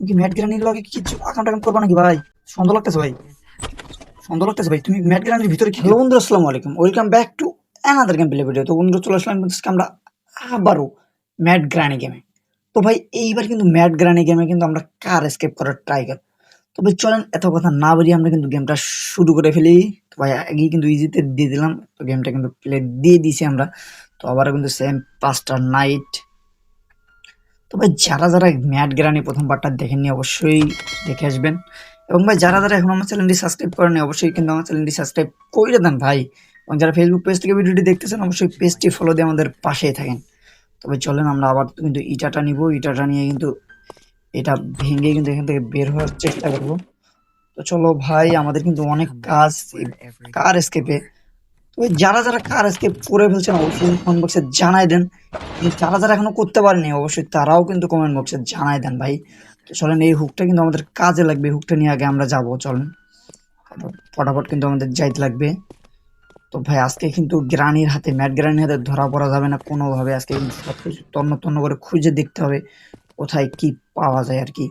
কি ম্যাট গ্রানির লগে কিছু আকাম টাকাম করবা নাকি ভাই? সন্দেহ লাগতেছে ভাই। সন্দেহ লাগতেছে ভাই, তুমি ম্যাট গ্রানির ভিতরে কি হ্যালো বন্ধুরা আসসালামু আলাইকুম। Welcome back to another game play video তো বন্ধুরা চলে আসলাম আজকে আমরা আবারও ম্যাট গ্রানি গেমে তো ভাই, এইবার কিন্তু ম্যাট গ্রানি গেমে কিন্তু আমরা কার এসকেপ করার ট্রাই কর তো ভাই, চলেন, এত কথা না বাড়িয়ে আমরা কিন্তু গেমটা শুরু করে ফেলি। তো ভাই, আগেই কিন্তু ইজিতে দিয়ে দিলাম। তো গেমটা কিন্তু প্লে দিয়ে দিয়েছি আমরা। তো আবার কিন্তু সেম পাঁচটা নাইট তো ভাই যারা যারা ম্যাট গ্রানি প্রথম পার্টটা দেখেননি অবশ্যই দেখে আসবেন। এবং ভাই যারা যারা এখন আমার চ্যানেলটি সাবস্ক্রাইব করেনি অবশ্যই কিন্তু আমার চ্যানেলটি সাবস্ক্রাইব করে দেন ভাই। এবং যারা ফেসবুক পেজ থেকে ভিডিওটি দেখতেছেন অবশ্যই পেজটি ফলো দিয়ে আমাদের পাশেই থাকেন। তবে চলেন আমরা আবার কিন্তু ইটাটা নিব। ইটাটা নিয়ে কিন্তু এটা ভেঙে কিন্তু এখান থেকে বের হওয়ার চেষ্টা করব। তো চলো ভাই আমাদের কিন্তু অনেক কাজ কার এসকেপে তো যারা যারা কার আজকে করে ফেলছেন, অবশ্যই কমেন্ট বক্সে জানাই দেন। যারা যারা এখনও করতে পারেনি, অবশ্যই তারাও কিন্তু কমেন্ট বক্সে জানাই দেন ভাই। তো চলেন, এই হুকটা কিন্তু আমাদের কাজে লাগবে। হুকটা নিয়ে আগে আমরা যাব, চলেন। ফটাফট কিন্তু আমাদের যাইতে লাগবে। তো ভাই, আজকে কিন্তু গ্রানির হাতে, ম্যাট গ্রানির হাতে ধরা পড়া যাবে না কোনোভাবে। আজকে কিন্তু সবকিছু তন্ন তন্ন করে খুঁজে দেখতে হবে কোথায় কি পাওয়া যায় আর কি।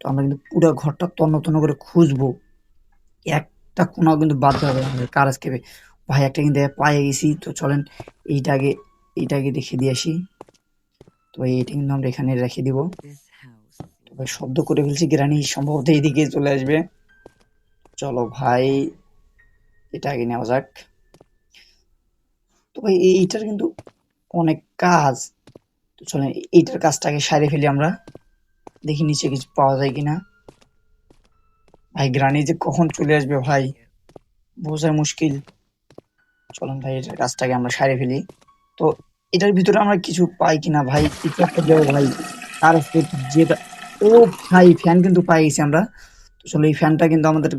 তো আমরা কিন্তু পুরো ঘরটা তন্ন তন্ন করে খুঁজবো। একটা কোনো কিন্তু বাদ হবে আমাদের কার আজকে ভাই, একটা কিন্তু পায়ে গেছি, তো চলেন এইটা আগে এইটা আগে রেখে দিয়ে আসি। তো এইটা কিন্তু আমরা এখানে রেখে দিব। শব্দ করে ফেলছি, গ্রানি সম্ভবত এইদিকে চলে আসবে। চলো ভাই, এটা আগে নেওয়া যাক। তো ভাই এইটার কিন্তু অনেক কাজ। তো চলেন, এইটার কাজটাকে সারে ফেলি আমরা। দেখি নিচে কিছু পাওয়া যায় কিনা। ভাই, গ্রানি যে কখন চলে আসবে ভাই, বোঝা মুশকিল। চলুন ভাই এটার কাজটাকে আমরা সারে ফেলি। তো এটার ভিতরে আমরা কিছু পাই কিনা ভাই? কিছু একটা দেবো ভাই তার যেটা ও ভাই ফ্যান কিন্তু পাই গেছি আমরা। তো চলো এই ফ্যানটা কিন্তু আমাদের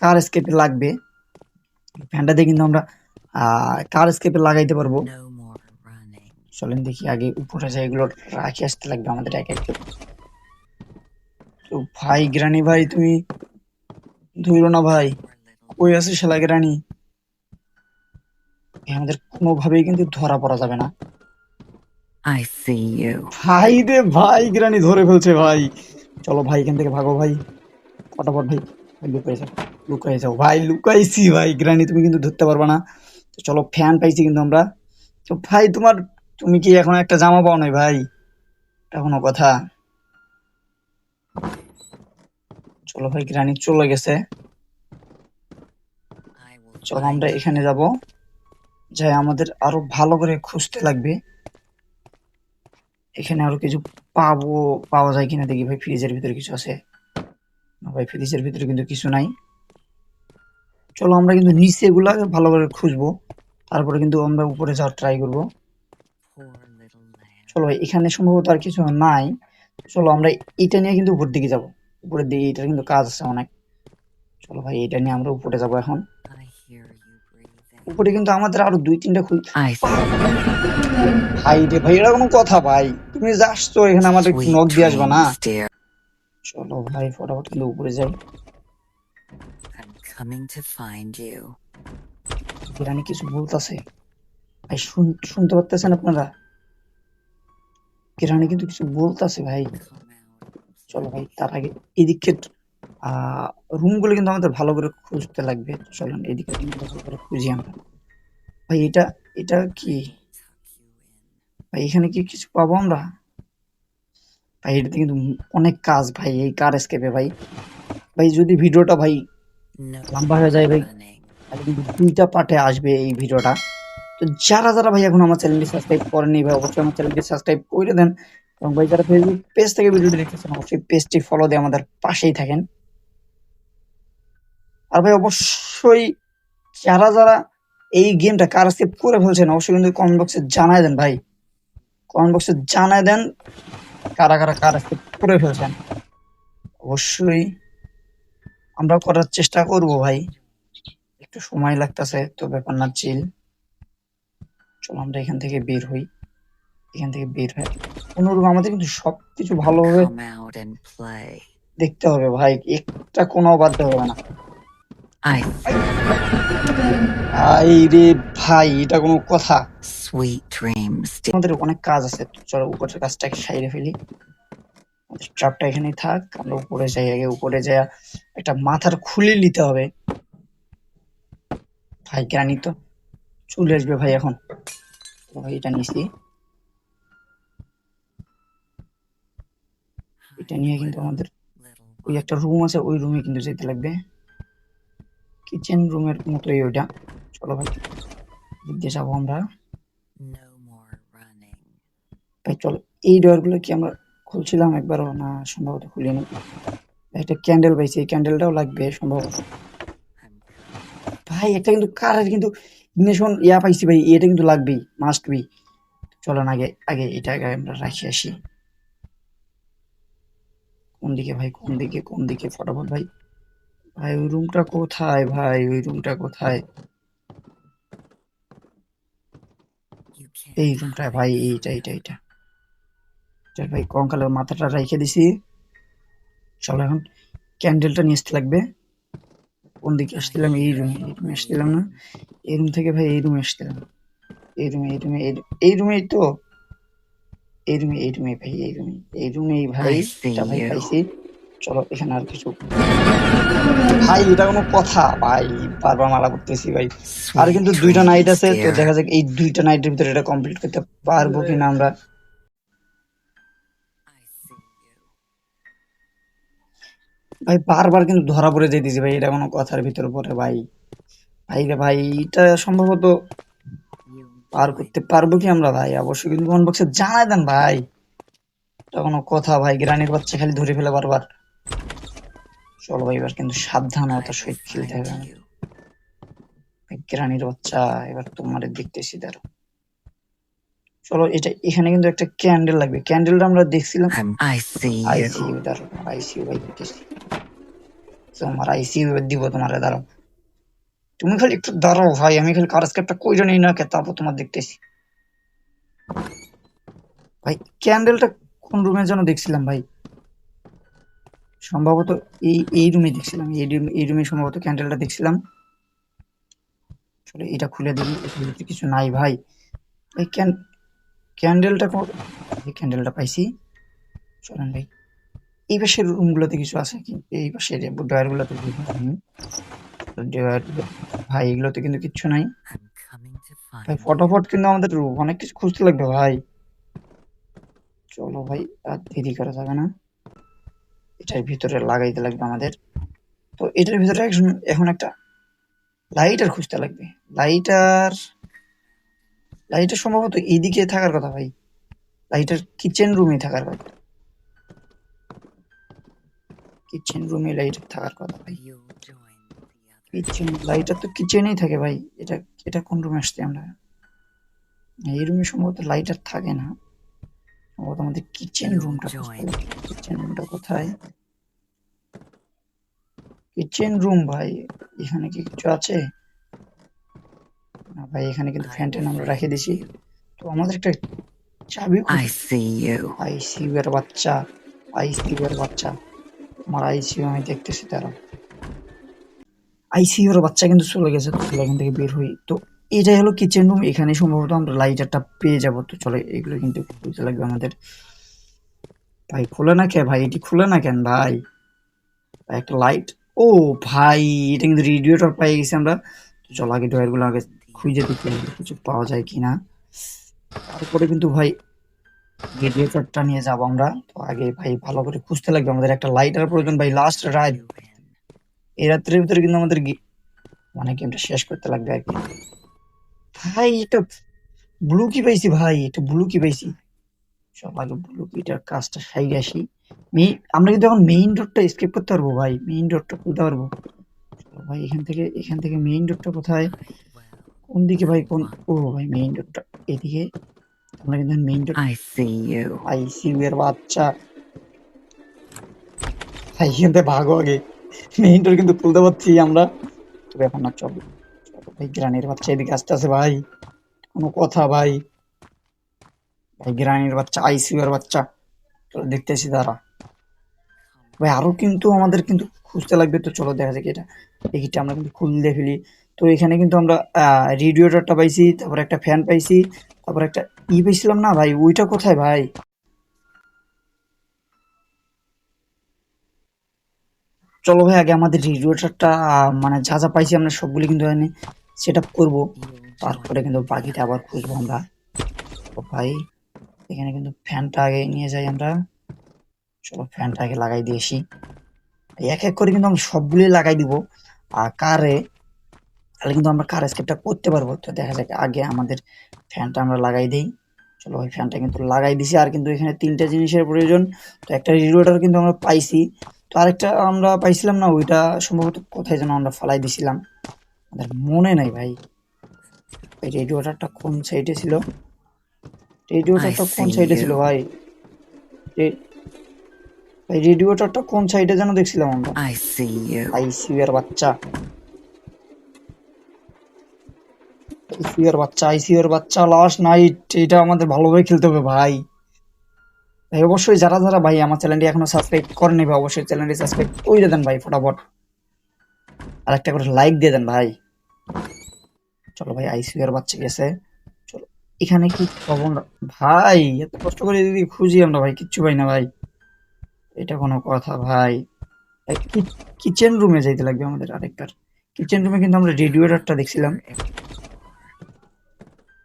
কার স্কেপে লাগবে। ফ্যানটা দিয়ে কিন্তু আমরা কার স্কেপে লাগাইতে পারব. চলেন দেখি আগে উপরে যাই এগুলো রাখি আসতে লাগবে আমাদের এক এক তো ভাই গ্রানি ভাই তুমি ধুইলো না ভাই। কই আছে শালা গ্রানি? আমাদের কোনোভাবেই কিন্তু ধরা পড়া যাবে না। I see you. ভাই রে ভাই গ্রানি ধরে ফেলছে ভাই। চলো ভাই এখান থেকে ভাগো ভাই। ফটাফট ভাই লুকাই যাও লুকাই যাও। ভাই লুকাইছি ভাই গ্রানি তুমি কিন্তু ধরতে পারবে না। তো চলো ফ্যান পাইছি কিন্তু আমরা। তো ভাই তোমার তুমি কি এখন একটা জামা পাও নাই ভাই? এটা কোনো কথা। চলো ভাই গ্রানি চলে গেছে। চলো আমরা এখানে যাব। যাই আমাদের আরও ভালো করে খুঁজতে লাগবে। এখানে আরও কিছু পাবো পাওয়া যায় কিনা দেখি ভাই ফ্রিজের ভিতরে কিছু আছে? না ভাই ফ্রিজের ভিতরে কিন্তু কিছু নাই। চলো আমরা কিন্তু নিচে গুলা ভালো করে খুঁজবো। তারপরে কিন্তু আমরা উপরে যাওয়ার ট্রাই করব. চলো ভাই এখানে সম্ভবত আর কিছু নাই। চলো আমরা এটা নিয়ে কিন্তু উপর দিকে যাব। উপরের দিকে এটার কিন্তু কাজ আছে অনেক। চলো ভাই এটা নিয়ে আমরা উপরে যাব এখন। উপরে কিন্তু আমাদের আরও দুই তিনটা খুল see ভাই রে ভাই এটা কোনো কথা ভাই। তুমি যে আসছো এখানে আমাদের নখ দিয়ে আসবা না? চলো ভাই ফটাফট কিন্তু উপরে যাই। Coming to find you. Biryani কিছু বলতেছে। ভাই শুন- শুনতে পারতেছেন আপনারা? কিরানি কিন্তু কিছু বলতেছে ভাই। চলো ভাই তার আগে এদিকে রুমগুলো কিন্তু আমাদের ভালো করে খুঁজতে লাগবে। চলুন এদিকে করে খুঁজি আমরা। ভাই, এটা এটা কি. ভাই, এখানে কি কিছু পাবো আমরা? ভাই এটাতে কিন্তু অনেক কাজ ভাই, এই কার স্কেপে ভাই। ভাই, যদি ভিডিওটা ভাই লম্বা হয়ে যায় ভাই কিন্তু দুইটা পার্টে আসবে এই ভিডিওটা। তো যারা যারা ভাই এখন আমার চ্যানেলটি সাবস্ক্রাইব করেনি ভাই, অবশ্যই আমার চ্যানেলটি সাবস্ক্রাইব করে দেন। এবং ভাই, যারা ফেসবুক পেজ থেকে ভিডিওটি দেখতেছেন, অবশ্যই পেজটি ফলো দিয়ে আমাদের পাশেই থাকেন। আর ভাই অবশ্যই যারা যারা এই গেমটা কার স্কেপ করে ফেলছেন অবশ্যই কিন্তু কমেন্ট বক্সে জানায় দেন ভাই। কমেন্ট বক্সে জানায় দেন কারা কারা কার স্কেপ করে ফেলছেন। অবশ্যই আমরা করার চেষ্টা করব ভাই। একটু সময় লাগতেছে তো ব্যাপার না চিল চলো আমরা এখান থেকে বের হই। এখান থেকে বের হই অনুরূপ আমাদের কিন্তু সবকিছু ভালোভাবে দেখতে হবে ভাই একটা কোনো বাদ হবে না। I আই রে ভাই এটা কোনো কথা। Sweet dreams, dear. আমাদের অনেক কাজ আছে তো চলো উপরের কাজটাকে সাইরে ফেলি। ট্রাপটা এখানেই থাক আমরা উপরে যাই আগে উপরে যাই একটা মাথার খুলে নিতে হবে। ভাই গ্রানি তো চলে আসবে ভাই এখন। ভাই এটা নিছি। এটা নিয়ে কিন্তু আমাদের ওই একটা রুম আছে ওই রুমে কিন্তু যেতে লাগবে। কিচেন রুমের মতোই ওইটা। চলো ভাই দিক যাব আমরা. ভাই চলো এই ডোরগুলো কি আমরা খুলছিলাম একবারও না সম্ভবত খুলিনি? একটা ক্যান্ডেল পাইছি এই ক্যান্ডেলটাও লাগবে সম্ভবত। ভাই একটা কিন্তু কারের কিন্তু ইগনিশন ইয়া পাইছি ভাই এটা কিন্তু লাগবেই মাস্ট বি চলো আগে আগে এটা আগে আমরা রাখি আসি। কোন দিকে ভাই কোন দিকে কোন দিকে ফটাফট ভাই। ভাই ওই রুমটা কোথায় ভাই? ওই রুমটা কোথায়? এই রুমটা ভাই এইটা এইটা এইটা। চল ভাই কঙ্কালের মাথাটা রেখে দিছি। চলো এখন ক্যান্ডেলটা নিয়ে আসতে লাগবে। কোন দিকে আসছিলাম? এই রুমে এই রুমে আসছিলাম না। এই রুম থেকে ভাই এই রুমে আসছিলাম। এই রুমে এই রুমে এই রুমেই তো। এই রুমে এই রুমে ভাই এই রুমে এই রুমেই ভাই ভাই পাইছি। চলো এখানে আর কিছু। ভাই এটা কোনো কথা। ভাই বারবার মারা করতেছি ভাই। আর কিন্তু দুইটা নাইট আছে তো দেখা যাক এই দুইটা নাইটের ভিতরে এটা কমপ্লিট করতে পারব কিনা আমরা. ভাই বারবার কিন্তু ধরা পড়ে যাইতেছি ভাই। এটা কোনো কথার ভিতর পড়ে ভাই। ভাই রে ভাই এটা সম্ভবত পার করতে পারব কি আমরা ভাই? অবশ্যই কিন্তু কমেন্ট বক্সে জানাই দেন ভাই। এটা কোনো কথা ভাই। গ্রানির বাচ্চা খালি ধরে ফেলে বারবার। চলো ভাই এবার কিন্তু সাবধানতার সহিত খেলতে হবে। গ্রানির বাচ্চা এবার তোমার দেখতেছি দাঁড়ো চলো এটা এখানে কিন্তু একটা ক্যান্ডেল লাগবে। ক্যান্ডেলটা আমরা দেখছিলাম। আইসিইউ. দাঁড়ো আইসিইউ ভাই দেখতেছি। তোমার আইসিইউ দিব তোমার দাঁড়াও। তুমি খালি একটু দাঁড়াও ভাই আমি খালি কারস্কেপটা কইরা নেই না কে তারপর তোমার দেখতেছি। ভাই ক্যান্ডেলটা কোন রুমের জন্য দেখছিলাম ভাই? সম্ভবত এই এই রুমে দেখছিলাম, এই রুমে এই রুমে সম্ভবত ক্যান্ডেলটা দেখছিলাম। চলো এটা খুলে ভিতরে কিছু নাই ভাই। ভাই ক্যান ক্যান্ডেলটা এই ক্যান্ডেলটা পাইছি। চলেন ভাই। এই পাশের রুমগুলোতে কিছু আছে কি? এই পাশের ডয়ার গুলোতে ভাই, এগুলোতে কিন্তু কিচ্ছু নাই। ভাই. ফটাফট কিন্তু আমাদের অনেক কিছু খুঁজতে লাগবে ভাই। চলো ভাই, আর দেরি করা যাবে না। এটার ভিতরে লাগাইতে লাগবে আমাদের। তো এটার ভিতরে এখন- একটা লাইটার খুঁজতে লাগবে। লাইটার লাইটার সম্ভবত এইদিকে থাকার কথা ভাই। লাইটার কিচেন রুমে থাকার কথা। কিচেন রুমে লাইটার থাকার কথা ভাই। কিচেন লাইটার তো কিচেনেই থাকে ভাই। এটা এটা কোন রুমে আসছি আমরা? এই রুমে সম্ভবত লাইটার থাকে না। সম্ভবত আমাদের কিচেন রুমটা কিচেন রুমটা কোথায়? কিচেন রুম ভাই। এখানে কি কিছু আছে? না ভাই এখানে কিন্তু ট্যান আমরা রেখে দিছি। তো আমাদের একটা চাবি I see you. আইসিইউ এর বাচ্চা। আইসিইউ এর বাচ্চা। আমার আইসিইউ আমি দেখতেছি তারা আইসিইউ এর বাচ্চা কিন্তু চলে গেছে তো এখান থেকে বের হই। তো এটাই হলো কিচেন রুম এখানে সম্ভবত আমরা লাইটারটা পেয়ে যাব। তো চলে, এগুলো কিন্তু খুলতে লাগবে আমাদের। ভাই, খুলে না কে? ভাই, এটি খুলে না কেন ভাই? একটা লাইট ও ভাই, এটা কিন্তু রেডিয়েটর পাই গেছি আমরা। চলো, আগে ডয়ারগুলো আগে খুঁজে দেখি, কিছু পাওয়া যায় কিনা। তারপরে কিন্তু ভাই রেডিয়েটরটা নিয়ে যাব আমরা। তো আগে ভাই, ভালো করে খুঁজতে লাগবে আমাদের একটা লাইটার প্রয়োজন ভাই লাস্ট রাত। এই রাত্রের ভিতরে কিন্তু আমাদের মানে গেমটা শেষ করতে লাগবে আর কি। ভাই এটা ব্লু কি পাইছি ভাই? এটা ব্লু কি পাইছি? সব আগে ব্লু কিটার কাজটা সাইড আসি। আমরা কিন্তু এখন মেইন ডোরটা স্কেপ করতে পারব ভাই। মেইন ডোরটা খুলতে পারব। ভাই এখান থেকে এখান থেকে মেইন ডোরটা কোথায়? কোন দিকে ভাই? কোন ও ভাই মেইন ডোরটা এদিকে। আমরা কিন্তু main door I see you. ICU এর বাচ্চা। ভাই এখান থেকে ভাগো আগে। মেইন ডোর কিন্তু খুলতে পারছি আমরা। তবে এখন না। চলো ভাই গ্রানের বাচ্চা এদিকে আসতে আছে ভাই। কোনো কথা ভাই। ভাই গ্রানের বাচ্চা আইসিইউ এর বাচ্চা। চলো দেখতেছি তারা। ভাই, আরও কিন্তু আমাদের কিন্তু খুঁজতে লাগবে, তো চলো দেখা যাক এটা। এদিকটা আমরা কিন্তু খুলতে ফেলি। তো এখানে কিন্তু আমরা রেডিয়েটরটা পাইছি, তারপর একটা ফ্যান পাইছি, তারপর একটা ই পাইছিলাম না ভাই? ওইটা কোথায় ভাই? চলো ভাই, আগে আমাদের রেডিওটারটা মানে যা যা পাইছি আমরা সবগুলি কিন্তু এখানে সেট আপ করব। তারপরে কিন্তু বাকিটা আবার খুঁজবো আমরা। ভাই, এখানে কিন্তু ফ্যানটা আগে নিয়ে যাই আমরা। চলো ফ্যানটা আগে লাগাই দিয়েছি এক এক করে কিন্তু আমরা সবগুলি লাগাই দিব। আর কারে, তাহলে কিন্তু আমরা কার স্কেপটা করতে পারব? তো দেখা যাক, আগে আমাদের ফ্যানটা আমরা লাগাই দিই। চলো ওই ফ্যানটা কিন্তু লাগাই দিছি। আর কিন্তু এখানে তিনটা জিনিসের প্রয়োজন। তো একটা রেডিওটার কিন্তু আমরা পাইছি। তো আরেকটা আমরা পাইছিলাম না, ওইটা সম্ভবত কোথায় যেন আমরা ফালাই দিছিলাম। আমাদের মনে নাই ভাই। ওই রেডিওটারটা কোন সাইডে ছিল? রেডিওটারটা কোন সাইডে ছিল. ভাই? ভাই রেডিওটারটা কোন সাইডে যেন দেখছিলাম আমরা? See you. আইসিইউ এর বাচ্চা। আইসিইউ এর বাচ্চা আইসিইউ এর বাচ্চা লাস্ট নাইট এটা আমাদের ভালোভাবে খেলতে হবে ভাই। ভাই অবশ্যই যারা যারা ভাই আমার চ্যানেলটি এখনও সাবস্ক্রাইব করেনি ভাই অবশ্যই চ্যানেলটি সাবস্ক্রাইব করে দেন ভাই ফটাফট। আর একটা করে লাইক দিয়ে দেন ভাই। চলো ভাই আইসিইউ এর বাচ্চা গেছে। চলো এখানে কি আমরা? ভাই এত কষ্ট করে যদি খুঁজি আমরা ভাই কিচ্ছু পাই না ভাই। এটা কোনো কথা ভাই। কিচেন রুমে যাইতে লাগবে আমাদের আরেকবার। কিচেন রুমে কিন্তু আমরা রেডিওটারটা দেখছিলাম।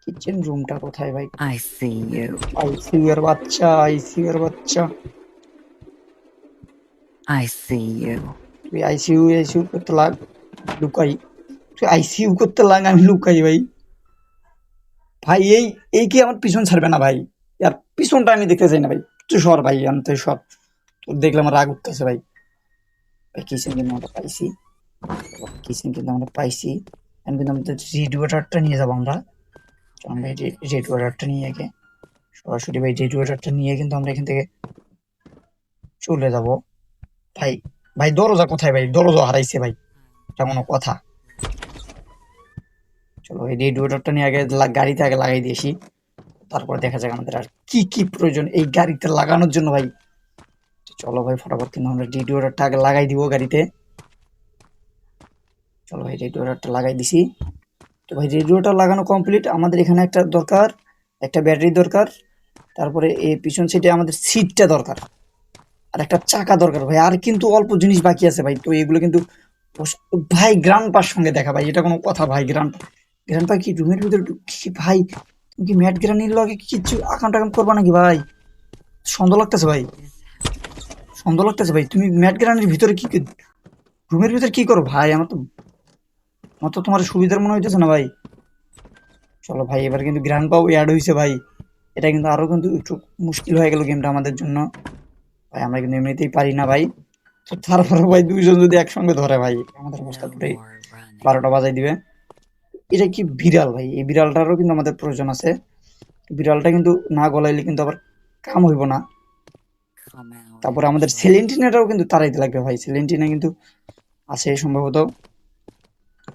কিচেন রুমটা কোথায় ভাই. আইসিইউ এর বাচ্চা আইসিইউ এর বাচ্চা। I see you. তুই আইসিইউ করতে লাগ। লুকাই। তুই আইসিইউ করতে লাগ, আমি লুকাই ভাই। ভাই, এই এই কি আমার পিছন ছাড়বে না ভাই? আর পিছনটা আমি দেখতে চাই না ভাই। তুই সর ভাই আনতে সর। তোর দেখলে আমার রাগ উঠতেছে ভাই। ভাই কিচেন কিন্তু আমরা পাইছি? কিচেন কিন্তু আমরা পাইছি? এখন কিন্তু আমাদের রেড ওয়াটারটা নিয়ে যাব আমরা। তো আমরা রেড ওয়াটারটা নিয়ে আগে, সরাসরি ভাই রেড ওয়াটারটা নিয়ে কিন্তু আমরা এখান থেকে চলে যাব। ভাই ভাই, দরজা কোথায় ভাই? দরজা হারাইছে ভাই। এটা কোনো কথা। চলো, এই রেড ওয়াটারটা নিয়ে আগে গাড়িতে আগে লাগাই দিয়েছি তারপর দেখা যাক আমাদের আর কি কি প্রয়োজন এই গাড়িতে লাগানোর জন্য ভাই। চলো ভাই, ফটাফট কিন্তু আমরা রেড ওয়াটারটা আগে লাগাই দিব গাড়িতে। চলো ভাই রেড ওয়াটারটা লাগাই দিছি। তো ভাই রেডিওটা লাগানো কমপ্লিট আমাদের এখানে একটা দরকার, একটা ব্যাটারি দরকার। তারপরে এই পিছন সাইডে আমাদের সিটটা দরকার। আর একটা চাকা দরকার ভাই। আর কিন্তু অল্প জিনিস বাকি আছে ভাই। তো এগুলো কিন্তু ভাই গ্রান্ড পার সঙ্গে দেখা ভাই এটা কোনো কথা, ভাই গ্রান্ড গ্রান্ড পা কি, রুমের ভিতরে কি ভাই, তুমি কি ম্যাট গ্রানির লগে কিছু আকাম টাকাম করবা নাকি, ভাই? সন্দেহ লাগতেছে, ভাই। সন্দেহ লাগতেছে, ভাই। তুমি ম্যাট গ্রানির ভিতরে কি রুমের ভিতরে কি করো, ভাই? আমার তো আমার তো তোমার সুবিধার মনে হইতেছে না, ভাই। চলো, ভাই, এবার কিন্তু গ্র্যান্ড পাও অ্যাড হয়েছে ভাই। এটা কিন্তু আরও কিন্তু একটু মুশকিল হয়ে গেল গেমটা আমাদের জন্য। ভাই, আমরা কিন্তু এমনিতেই পারি না, ভাই। তারপরে ভাই দুইজন যদি একসঙ্গে ধরে ভাই আমাদের অবস্থা running. বারোটা বাজাই দিবে। এটা কি বিড়াল ভাই? এই বিড়ালটারও কিন্তু আমাদের প্রয়োজন আছে। বিড়ালটা কিন্তু না গলাইলে কিন্তু আবার কাম হইব না। তারপরে আমাদের. সেলেন্টিনাটাও কিন্তু তাড়াইতে লাগবে ভাই। সেলেন্টিনা কিন্তু আছে সম্ভবত।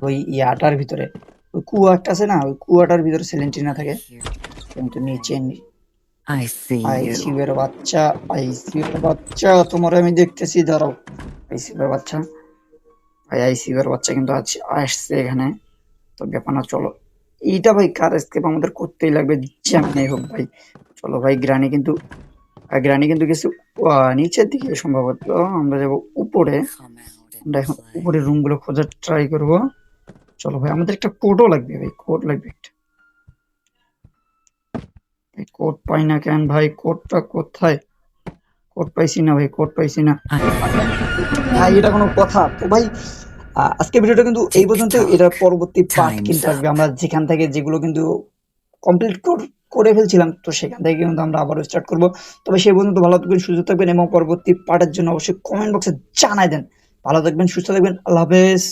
ওই ইয়াটার ভিতরে। ওই কুয়াটা আছে না? ওই কুয়াটার ভিতরে সেলেন্টিনা থাকে. কিন্তু নিচে See এর বাচ্চা আইসিউ এর বাচ্চা তোমার আমি দেখতেছি দাঁড়াও। আইসিউ এর বাচ্চা ভাই আইসিউ এর বাচ্চা কিন্তু আজ আসছে এখানে। তো ব্যাপার না চলো। এইটা ভাই কার স্কেপ আমাদের করতেই লাগবে। যেমনি হোক ভাই। চলো ভাই গ্রানি কিন্তু গ্রানি কিন্তু আহ, নিচের দিকে সম্ভবত। আমরা যাব উপরে। আমরা এখন play. উপরে রুমগুলো খোঁজার ট্রাই করব। চলো ভাই আমাদের একটা কোডও লাগবে ভাই। কোড লাগবে একটা। কোড পাই না কেন ভাই? কোডটা কোথায়? কোড পাইছি না ভাই কোড পাইছি না। ভাই এটা কোনো কথা। তো ভাই আজকে ভিডিওটা কিন্তু এই পর্যন্ত এটার পরবর্তী পার্ট কিন্তু. আসবে আমরা যেখান থেকে যেগুলো কিন্তু কমপ্লিট করে ফেলছিলাম তো সেখান থেকে কিন্তু আমরা আবারও স্টার্ট করব। তবে সেই পর্যন্ত ভালো থাকবেন সুস্থ থাকবেন এবং পরবর্তী পার্টের জন্য অবশ্যই কমেন্ট বক্সে জানাই দেন। ভালো থাকবেন সুস্থ থাকবেন। আল্লাহ হাফেজ।